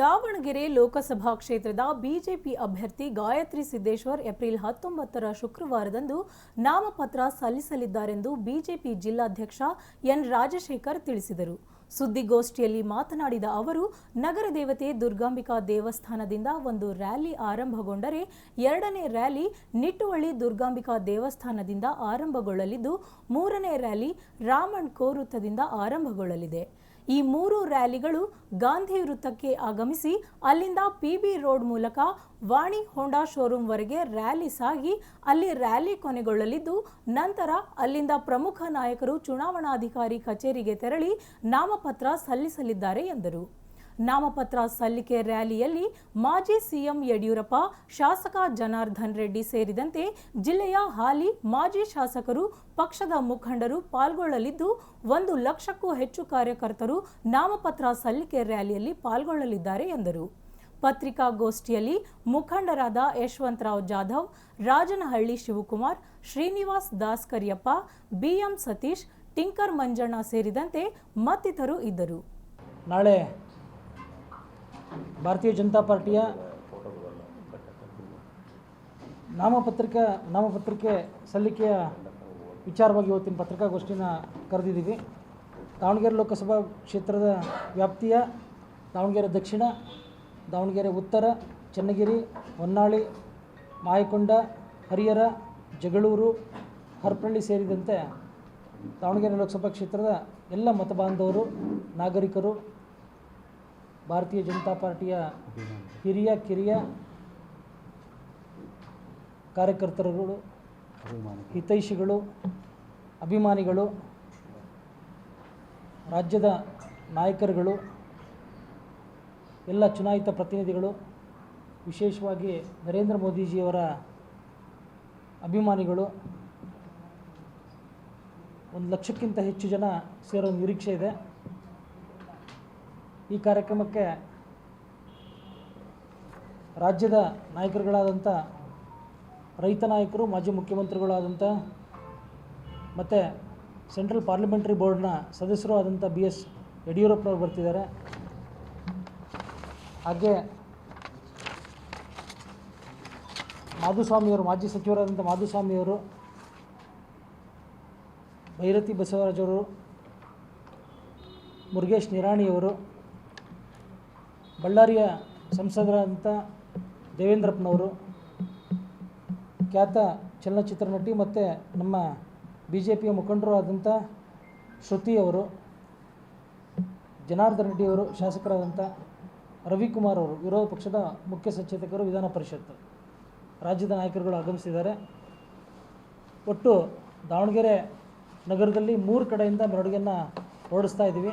ದಾವಣಗೆರೆ ಲೋಕಸಭಾ ಕ್ಷೇತ್ರದ ಬಿಜೆಪಿ ಅಭ್ಯರ್ಥಿ ಗಾಯತ್ರಿ ಸಿದ್ದೇಶ್ವರ್ ಏಪ್ರಿಲ್ ಹತ್ತೊಂಬತ್ತರ ಶುಕ್ರವಾರದಂದು ನಾಮಪತ್ರ ಸಲ್ಲಿಸಲಿದ್ದಾರೆಂದು ಬಿಜೆಪಿ ಜಿಲ್ಲಾಧ್ಯಕ್ಷ ಎನ್ ರಾಜಶೇಖರ್ ತಿಳಿಸಿದರು. ಸುದ್ದಿಗೋಷ್ಠಿಯಲ್ಲಿ ಮಾತನಾಡಿದ ಅವರು, ನಗರ ದೇವತೆ ದುರ್ಗಾಂಬಿಕಾ ದೇವಸ್ಥಾನದಿಂದ ಒಂದು ರ್ಯಾಲಿ ಆರಂಭಗೊಂಡರೆ ಎರಡನೇ ರ್ಯಾಲಿ ನಿಟ್ಟುವಳ್ಳಿ ದುರ್ಗಾಂಬಿಕಾ ದೇವಸ್ಥಾನದಿಂದ ಆರಂಭಗೊಳ್ಳಲಿದ್ದು, ಮೂರನೇ ರ್ಯಾಲಿ ರಾಮಣ್ ಕೋವೃತ್ತದಿಂದ ಆರಂಭಗೊಳ್ಳಲಿದೆ. ಈ ಮೂರು ರ್ಯಾಲಿಗಳು ಗಾಂಧಿ ವೃತ್ತಕ್ಕೆ ಆಗಮಿಸಿ ಅಲ್ಲಿಂದ ಪಿಬಿ ರೋಡ್ ಮೂಲಕ ವಾಣಿ ಹೋಂಡಾ ಶೋರೂಂವರೆಗೆ ರ್ಯಾಲಿ ಸಾಗಿ ಅಲ್ಲಿ ರ್ಯಾಲಿ ಕೊನೆಗೊಳ್ಳಲಿದ್ದು, ನಂತರ ಅಲ್ಲಿಂದ ಪ್ರಮುಖ ನಾಯಕರು ಚುನಾವಣಾಧಿಕಾರಿ ಕಚೇರಿಗೆ ತೆರಳಿ ನಾಮಪತ್ರ ಸಲ್ಲಿಸಲಿದ್ದಾರೆ ಎಂದರು. ನಾಮಪತ್ರ ಸಲ್ಲಿಕೆ ರ್ಯಾಲಿಯಲ್ಲಿ ಮಾಜಿ ಸಿಎಂ ಯಡಿಯೂರಪ್ಪ, ಶಾಸಕ ಜನಾರ್ದನ್ ರೆಡ್ಡಿ ಸೇರಿದಂತೆ ಜಿಲ್ಲೆಯ ಹಾಲಿ ಮಾಜಿ ಶಾಸಕರು, ಪಕ್ಷದ ಮುಖಂಡರು ಪಾಲ್ಗೊಳ್ಳಲಿದ್ದು, ಒಂದು ಲಕ್ಷಕ್ಕೂ ಹೆಚ್ಚು ಕಾರ್ಯಕರ್ತರು ನಾಮಪತ್ರ ಸಲ್ಲಿಕೆ ರ್ಯಾಲಿಯಲ್ಲಿ ಪಾಲ್ಗೊಳ್ಳಲಿದ್ದಾರೆ ಎಂದರು. ಪತ್ರಿಕಾಗೋಷ್ಠಿಯಲ್ಲಿ ಮುಖಂಡರಾದ Yashwantrao Jadhav, Rajanahalli Shivakumar, Srinivas Das Kariyappa, B M Satish, Tinker Manjanna ಸೇರಿದಂತೆ ಮತ್ತಿತರು ಇದ್ದರು. ನಾಳೆ ಭಾರತೀಯ ಜನತಾ ಪಾರ್ಟಿಯ ನಾಮಪತ್ರಿಕಾ, ನಾಮಪತ್ರಿಕೆ ಸಲ್ಲಿಕೆಯ ವಿಚಾರವಾಗಿ ಇವತ್ತಿನ ಪತ್ರಿಕಾಗೋಷ್ಠಿನ ಕರೆದಿದ್ದೀವಿ. ದಾವಣಗೆರೆ ಲೋಕಸಭಾ ಕ್ಷೇತ್ರದ ವ್ಯಾಪ್ತಿಯ ದಾವಣಗೆರೆ ದಕ್ಷಿಣ, ದಾವಣಗೆರೆ ಉತ್ತರ, ಚನ್ನಗಿರಿ, ಹೊನ್ನಾಳಿ, ಮಾಯಕೊಂಡ, ಹರಿಹರ, ಜಗಳೂರು, ಹರಪಳ್ಳಿ ಸೇರಿದಂತೆ ದಾವಣಗೆರೆ ಲೋಕಸಭಾ ಕ್ಷೇತ್ರದ ಎಲ್ಲ ಮತಬಾಂಧವರು, ನಾಗರಿಕರು ಭಾರತೀಯ ಜನತಾ ಪಾರ್ಟಿಯ ಹಿರಿಯ ಕಿರಿಯ ಕಾರ್ಯಕರ್ತರುಗಳು ಹಿತೈಷಿಗಳು ಅಭಿಮಾನಿಗಳು ರಾಜ್ಯದ ನಾಯಕರುಗಳು ಎಲ್ಲ ಚುನಾಯಿತ ಪ್ರತಿನಿಧಿಗಳು ವಿಶೇಷವಾಗಿ ನರೇಂದ್ರ ಮೋದಿಜಿಯವರ ಅಭಿಮಾನಿಗಳು ಒಂದು ಲಕ್ಷಕ್ಕಿಂತ ಹೆಚ್ಚು ಜನ ಸೇರೋ ನಿರೀಕ್ಷೆ ಇದೆ. ಈ ಕಾರ್ಯಕ್ರಮಕ್ಕೆ ರಾಜ್ಯದ ನಾಯಕರುಗಳಾದಂಥ ರೈತ ನಾಯಕರು, ಮಾಜಿ ಮುಖ್ಯಮಂತ್ರಿಗಳಾದಂಥ ಮತ್ತು ಸೆಂಟ್ರಲ್ ಪಾರ್ಲಿಮೆಂಟ್ರಿ ಬೋರ್ಡ್ನ ಸದಸ್ಯರು ಆದಂಥ ಬಿ ಎಸ್ ಯಡಿಯೂರಪ್ಪನವರು ಬರ್ತಿದ್ದಾರೆ. ಹಾಗೆ ಮಾಧುಸ್ವಾಮಿಯವರು, ಮಾಜಿ ಸಚಿವರಾದಂಥ ಮಾಧುಸ್ವಾಮಿಯವರು, ಭೈರತಿ ಬಸವರಾಜವರು ಮುರುಗೇಶ್ ನಿರಾಣಿಯವರು ಬಳ್ಳಾರಿಯ ಸಂಸದರಾದಂಥ ದೇವೇಂದ್ರಪ್ಪನವರು ಖ್ಯಾತ ಚಲನಚಿತ್ರ ನಟಿ ಮತ್ತು ನಮ್ಮ ಬಿ ಜೆ ಪಿಯ ಮುಖಂಡರು ಆದಂಥ ಶ್ರುತಿಯವರು ಜನಾರ್ದನ್ ರೆಡ್ಡಿಯವರು ಶಾಸಕರಾದಂಥ ರವಿಕುಮಾರ್ ಅವರು, ವಿರೋಧ ಪಕ್ಷದ ಮುಖ್ಯ ಸಚೇತಕರು ವಿಧಾನ ಪರಿಷತ್ತು, ರಾಜ್ಯದ ನಾಯಕರುಗಳು ಆಗಮಿಸಿದ್ದಾರೆ. ಒಟ್ಟು ದಾವಣಗೆರೆ ನಗರದಲ್ಲಿ ಮೂರು ಕಡೆಯಿಂದ ಮೆರವಣಿಗೆಯನ್ನು ಹೊರಡಿಸ್ತಾ ಇದ್ದೀವಿ.